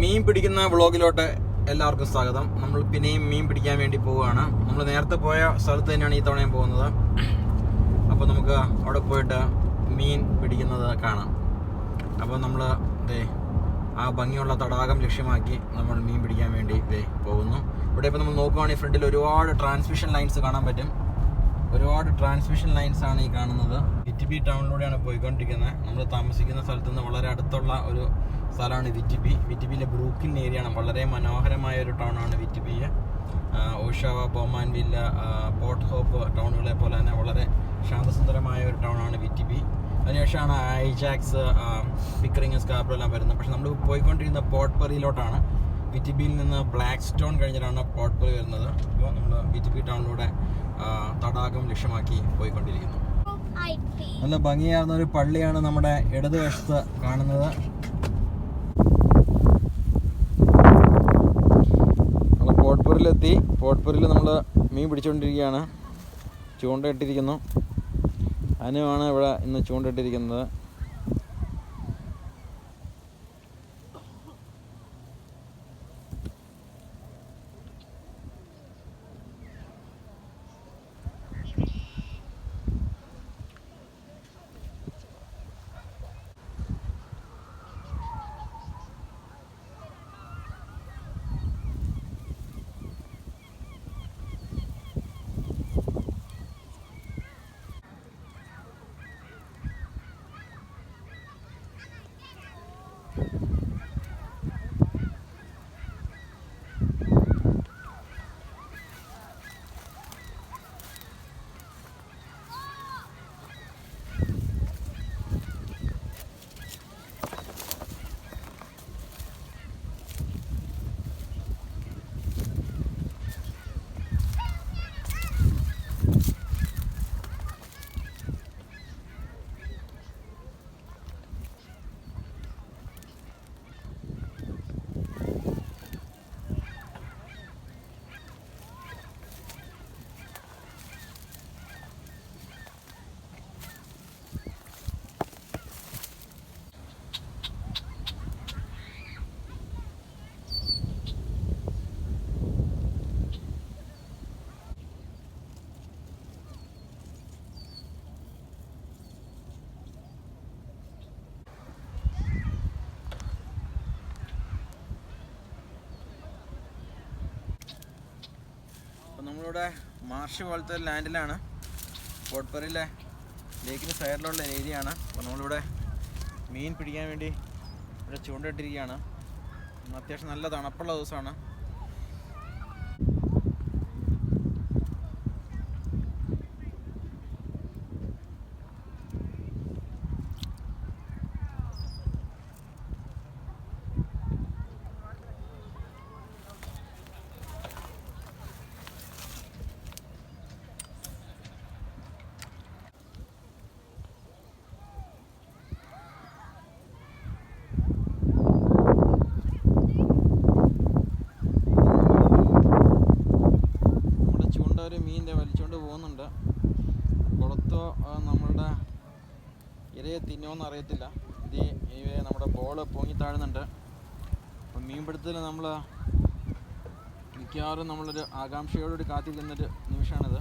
മീൻ പിടിക്കുന്ന വ്ളോഗിലോട്ട് എല്ലാവർക്കും സ്വാഗതം. നമ്മൾ പിന്നെയും മീൻ പിടിക്കാൻ വേണ്ടി പോവുകയാണ്. നമ്മൾ നേരത്തെ പോയ സ്ഥലത്ത് തന്നെയാണ് ഈ തവണയും പോകുന്നത്. അപ്പോൾ നമുക്ക് അവിടെ പോയിട്ട് മീൻ പിടിക്കുന്നത് കാണാം. അപ്പോൾ നമ്മൾ ദേ ആ ഭംഗിയുള്ള തടാകം ലക്ഷ്യമാക്കി നമ്മൾ മീൻ പിടിക്കാൻ വേണ്ടി ദേ പോകുന്നു. ഇവിടെ ഇപ്പോൾ നമ്മൾ നോക്കുവാണെങ്കിൽ ഫ്രണ്ടിൽ ഒരുപാട് ട്രാൻസ്മിഷൻ ലൈൻസ് കാണാൻ പറ്റും. ഒരുപാട് ട്രാൻസ്മിഷൻ ലൈൻസ് ആണ് ഈ കാണുന്നത്. വിറ്റിബി ടൗണിലൂടെയാണ് പോയിക്കൊണ്ടിരിക്കുന്നത്. നമ്മൾ താമസിക്കുന്ന സ്ഥലത്ത് നിന്ന് വളരെ അടുത്തുള്ള ഒരു സ്ഥലമാണ് വിറ്റിബി. വിറ്റിബിയിലെ ബ്രൂക്കിൻ ഏരിയയാണ്. വളരെ മനോഹരമായ ഒരു ടൗണാണ് ആണ് വിറ്റിബി ഓഷാവ ബൊമാൻവില്ല പോർട്ട് ഹോപ്പ് ടൗണുകളെ പോലെ തന്നെ വളരെ ശാന്തസുന്ദരമായ ഒരു ടൗണാണ് വിറ്റിബി. അതിനുശേഷമാണ് ഐജാക്സ് പിക്കറിങ് സ്കാർബർ എല്ലാം വരുന്നത്. പക്ഷെ നമ്മൾ പോയിക്കൊണ്ടിരുന്ന പോർട്ട് പെറിയിലോട്ടാണ് വിറ്റിബിയിൽ നിന്ന് ബ്ലാക്ക് സ്റ്റോൺ കഴിഞ്ഞിട്ടാണ് പോർട്ട് പെറി വരുന്നത്. അപ്പോൾ നമ്മൾ വിറ്റിബി ടൗണിലൂടെ തടാകം ലക്ഷ്യമാക്കി പോയിക്കൊണ്ടിരിക്കുന്നു. നല്ല ഭംഗിയാർന്ന ഒരു പള്ളിയാണ് നമ്മുടെ ഇടതുവശത്ത് കാണുന്നത് നമ്മൾ പോട്ട്പൂരിലെത്തി പോട്ട്പൂരിൽ നമ്മൾ മീൻ പിടിച്ചുകൊണ്ടിരിക്കുകയാണ് ചൂണ്ടയിട്ടിരിക്കുന്നു. അനുവാണ് ഇവിടെ ഇന്ന് ചൂണ്ടയിട്ടിരിക്കുന്നത്. നമ്മളിവിടെ മാർഷ് പോലത്തെ ലാൻഡിലാണ് പോട്ട്പറിയിലെ ലേക്കിന് സൈഡിലുള്ള ഏരിയയാണ്. അപ്പോൾ നമ്മളിവിടെ മീൻ പിടിക്കാൻ വേണ്ടി ഇവിടെ ചൂണ്ടയിട്ടിരിക്കുകയാണ്. ഇന്ന് അത്യാവശ്യം നല്ല തണുപ്പുള്ള ദിവസമാണ് നമ്മുടെ ചൂണ്ട ഒരു മീനിന്റെ വലിച്ചുകൊണ്ട് പോകുന്നുണ്ട് കുളത്തോ നമ്മളുടെ ഇരയെ തിന്നോന്ന് അറിയത്തില്ല ഇത് നമ്മുടെ ബോൾ പൊങ്ങി താഴുന്നുണ്ട്. അപ്പം മീൻപിടുത്തത്തിൽ നമ്മൾ മിക്കവാറും നമ്മളൊരു ആകാംക്ഷയോടുകൂടി കാത്തിരിക്കുന്നൊരു നിമിഷമാണിത്.